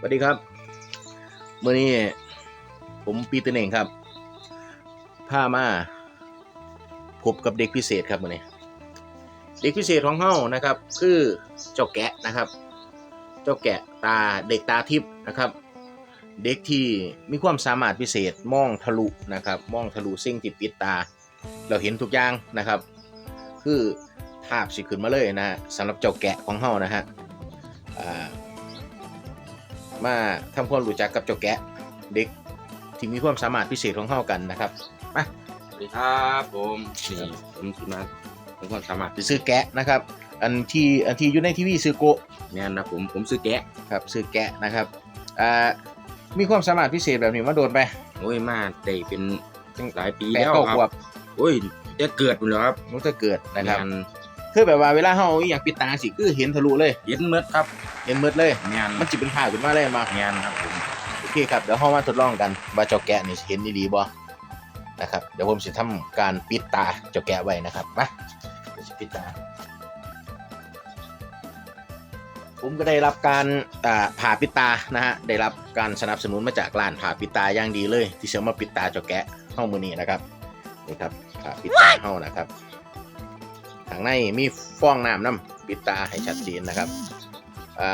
สวัสดีครับเมื่อนี้ผมปีเตอร์เองครับพามาพบกับเด็กพิเศษครับมื่อนี้ เด็กพิเศษของเฮานะครับ คือเจ้าแกะนะครับ เจ้าแกะตาเด็กตาทิพย์นะครับ เด็กที่มีความสามารถพิเศษมองทะลุนะครับมองทะลุสิ่งที่ปิดตา เราเห็นทุกอย่างนะครับ คือภาพสิขึ้นมาเลยนะฮะสำหรับเจ้าแกะของเฮานะฮะอ่า มาทำความรู้จักกับเจ้าแกะเด็กที่มีความสามารถพิเศษของเฮากันนะครับมาสวัสดีครับผมนี่ผมสิมาผมความสามารถซื้อแกะนะครับ อันที่อันที่อยู่ในทีวีซื้อโกะเนี่ยนะผมผมซื้อแกะครับซื้อแกะนะครับอ่ามีความสามารถพิเศษแบบนี้มาโดนไปโอ้ยมาได้เป็นตั้งหลายปีแปดแล้วเก้าคขวรับบโอ้ยจะเกิดหมดแล้วครับมันจะเกิดนะครับงานคือแบบว่าเวลาเฮาอหย่างปิดตาสิคือเห็นทะลุเลยเย็นเมืดครับ เห็นหมืดเลยงานมันจิเป็นภาพขึ้นมาเลยมางานครับผมโอเคครับ เดี๋ยวเฮามาทดลองกันว่าเจ้าแกะนี่เห็นดีๆบ่นะครับ เดี๋ยวผมสิทำการปิดตาเจ้าแกะไว้นะครับ มาเดี๋ยวสิปิดตา ผมก็ได้รับการอ่าผ่าปิดตานะฮะ ได้รับการสนับสนุนมาจากร้านผ่าปิดตาอย่างดีเลย ที่เสริมมาปิดตาเจ้าแกะเฮ้ามือนี้นะครับ นี่ครับผ่าปิดตาเฮ้านะครับ ข้างในมีฟองน้ำน้ำปิดตาให้ชัดเจนนะครับ อ่า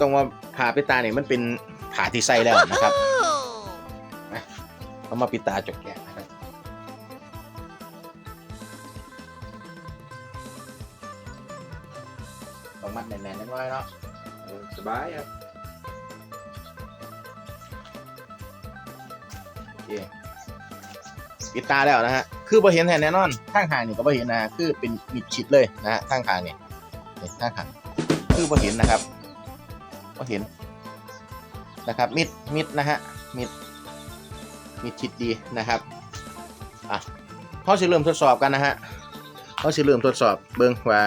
ต้องว่าผ่าปิดตาเนี่ยมันเป็นผ่าที่ใส่แล้วนะครับนะเอามาปิดตาเจ้าแกะนะครับต้องมัดแน่นๆนิดหน่อยเนาะโอ้ยสบายครับโอเคปิดตาแล้วนะฮะ คือบ่เห็นแทนแน่นอนข้างทางนี่ก็บ่เห็นนะฮะคือเป็นมิดชิดเลยนะฮะข้างทางนี่นี่ข้างทาง คือบ่เห็นนะครับบ่เห็นนะครับ มิดมิดนะฮะมิดมิดชิดดีนะครับอะเขาสิเริ่มทดสอบกันนะฮะเขาสิเริ่มทดสอบเบิ่งว่า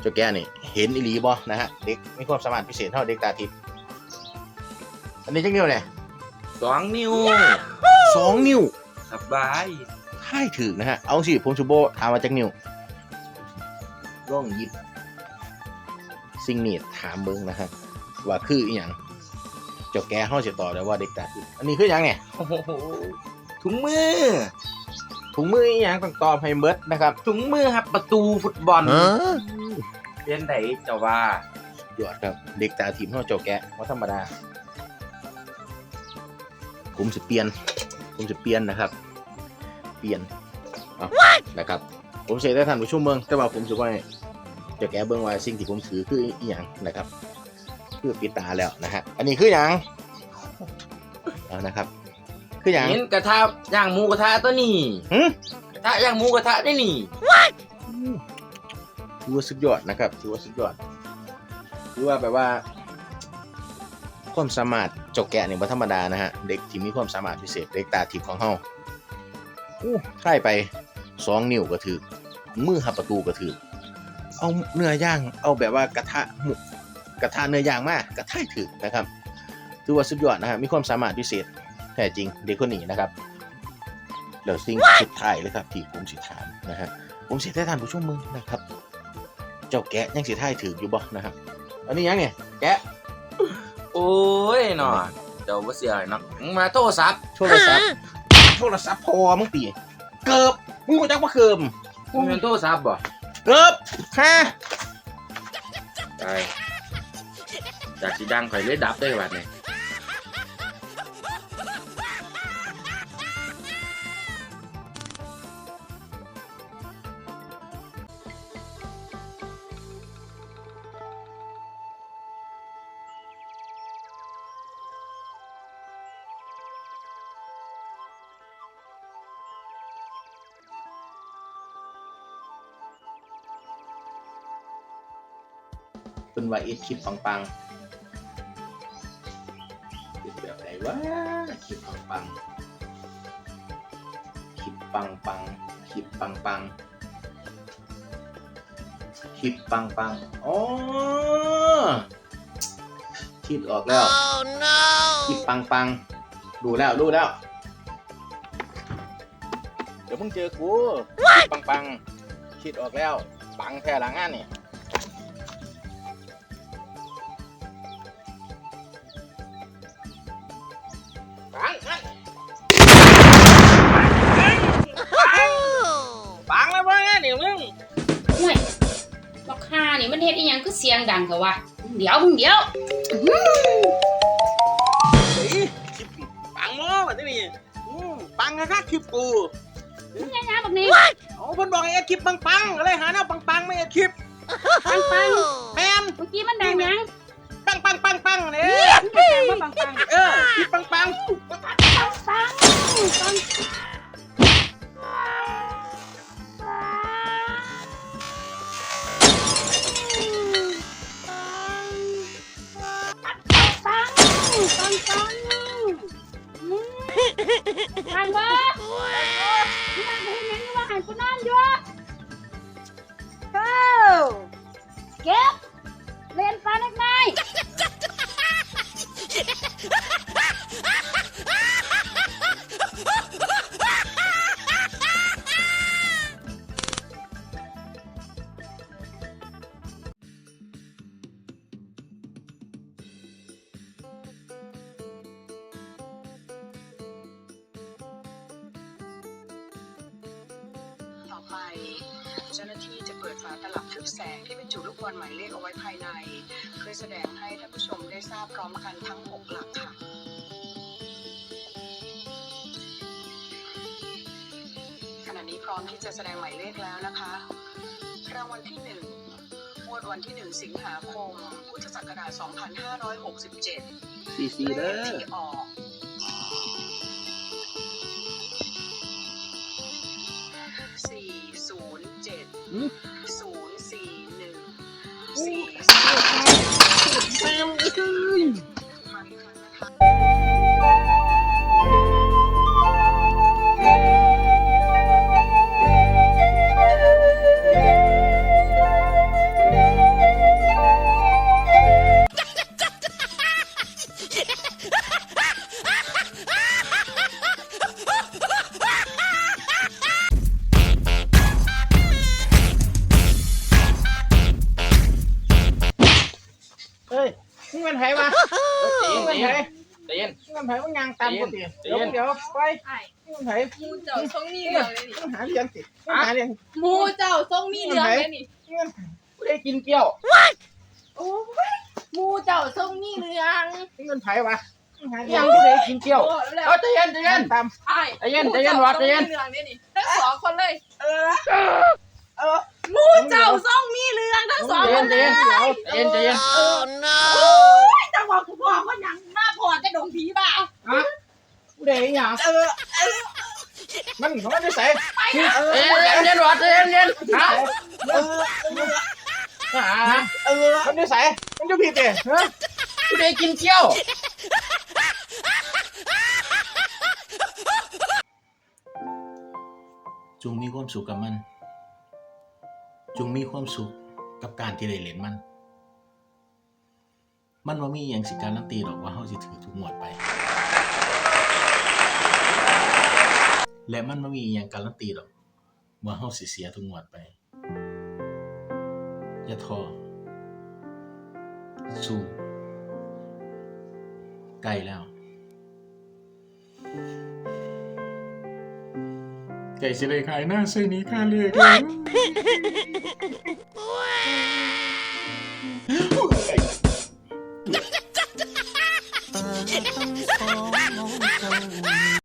เจ้าแก่นี่เห็นอีหลีบ่นะฮะเด็กมีความสามารถพิเศษเท่าเด็กตาทิพย์อันนี้จักนิ้วเนี่ยสองนิ้วสองนิ้วสบายท่ายถือนะฮะเอาสิผมชูโบถามมาจากนิวร่องยิบ สิ่งนี้ถามเบิ้งนะครับว่าคืออีหยังเจ้าแกห้าเสียต่อแล้วว่าเด็กตาทิพย์อันนี้คือหยังไงโอ้โหถุงมือ ถุงมืออีหยังต้องตอบให้เบิดนะครับถุงมือครับประตูฟุตบอลเรียนไหนเจ้าว่า ยอดครับ เด็กตาทิพย์ห้าเจ้าแกว่าธรรมดาผมจะเปลี่ยน ผมจะเปลี่ยนนะครับ เปลี่ยนเอานะครับ ผมเสียได้ทันผู้ชมเมืองแต่ว่าผมจะว่าเจ้าแกเบิ้งว่าสิ่งที่ผมถือคืออีหยังนะครับ คือปิดตาแล้วนะฮะอันนี้คือหยังเอานะครับ คือหยังเห็นกระทะย่างหมูกระทะตัวนี้หึกระทะย่างหมูกระทะได้นี่ถือว่าสุดยอดนะครับถือว่าสุดยอดถือว่าแบบว่า ความสามารถเจ้าแกะเนี่ยบ่ธรรมดานะฮะเด็กที่มีความสามารถพิเศษเด็กตาทิพย์ของเฮาอู้ค่ายไปสองนิ้วก็ถือมือหับประตูก็ถือ เอาเนื้อย่าง เอาแบบว่ากระทะหมุกกระทะเนื้อย่างมากกระทะถือนะครับถือว่าสุดยอดนะฮะมีความสามารถพิเศษแท้จริงเด็กคนนี้นะครับเดี๋ยวสิ่งสุดท้ายเลยครับที่ผมสิถามนะฮะผมเสียได้ทานผู้ชมมึงนะครับ เจ้าแกะยังเสียท้ายถืออยู่บ่นะครับ อันนี้ยังเนี่ยแกะโอ้ยหนอเจ้าบ่เสียเนาะมึงมาโทรศัพท์โทรศัพท์โทรศัพท์พอมึงตีเกิบมึงรู้จักว่าเกิมมึงเป็นโทรศัพท์บ่ เกิบฮะใช่จากสีดังข่อยเลยดับได้บัดนี้เป็นว่าอีคลิปปังปังคลิปแบบไหนวะคลิปปังปังคลิปปังปังคลิปปังปังคลิปปังปังอ๋อคิดออกแล้วคลิปปังปังดูแล้วดูแล้ว เดี๋ยวมึงเจอกูคลิปปังปังคิดออกแล้วปังแท้หลังงานนี่ นี่มันเฮ็ดอีหยังคือเสียงดังเขาวะเดี๋ยวมึงเดี๋ยวเฮ้ยคลิปปังโม่แบบนี้อืมปังนะครับคลิปกูมึงยังยังแบบนี้โอ้คนบอกไอ้คลิปปังปังๆอะไรหาแนวปังปังๆไม่ไอ้คลิปปังปังแมนเมื่อกี้มันดังยังปังปังปังปังๆเนี่ยมึงจะแจ้งว่าปังปังเออคลิปปังปังปังปังปังปัง ไป เจ้าหน้าที่จะเปิดฝาตลับทึบแสงที่บรรจุลูกบอลหมายเลขเอาไว้ภายใน เพื่อแสดงให้ท่านผู้ชมได้ทราบพร้อมกันทั้ง 6 หลักค่ะขณะนี้พร้อมที่จะแสดงหมายเลขแล้วนะคะ รางวัลที่1งวดวันที่ 1 สิงหาคม พุทธศักราช2567 ซีซีเด้อเลขที่ออก สี่ศูนย์เจ็ดอืมศูนย์สี่หนึ่งสี่แมนเอ้ยมาอี นี่มันไผมานี่มันไผใจเย็นนี่มันไผมันยางตามกูติเดี๋ยวเดี๋ยวไปนี่มันไผมูเจ้าทรงมีเหลืองเลยนี่มันหาเรียนสิมันหาเรียนมูเจ้าทรงมีเหลืองเลยนี่นี่มันกูได้กินเกี้ยวโอ้ยมูเจ้าทรงมีเหลืองนี่มันไผวะมันหาเรียนกูได้กินเกี้ยวเอาใจเย็นใจเย็นตามใจเย็นใจเย็นวัดใจเย็นทั้งสองคนเลยเออมูเจ้าทรงมีเหลืองทั้งสองใจคเย็นนใจเลยเย็นใจเย็นใจเย็น โอ้ยจังหวะกูบอกว่าหยังหน้าพอจะดงผีบ่า กู ได้หยังเออมันมันได้ใส่เออเย็นเย็นวัดใจเย็นเย็นฮะเออฮะเออมันได้ใส่มันจะผิดเด้ฮะกูได้กินเกี้ยวจงมีความสุขกับมัน จงมีความสุขกับการที่ได้เล่นมัน มันว่ามีอหย่างสิการันตีหรอกว่าเฮาสิถือทุกงวดไป และมันว่ามีอหย่างการันตีหรอกว่าเฮาสิเสียทุกงวดไป อย่าท้อสู้ใกล้แล้วไก่สิเลยขายหน้าเส้นนี้ค่าเรียกแล้ว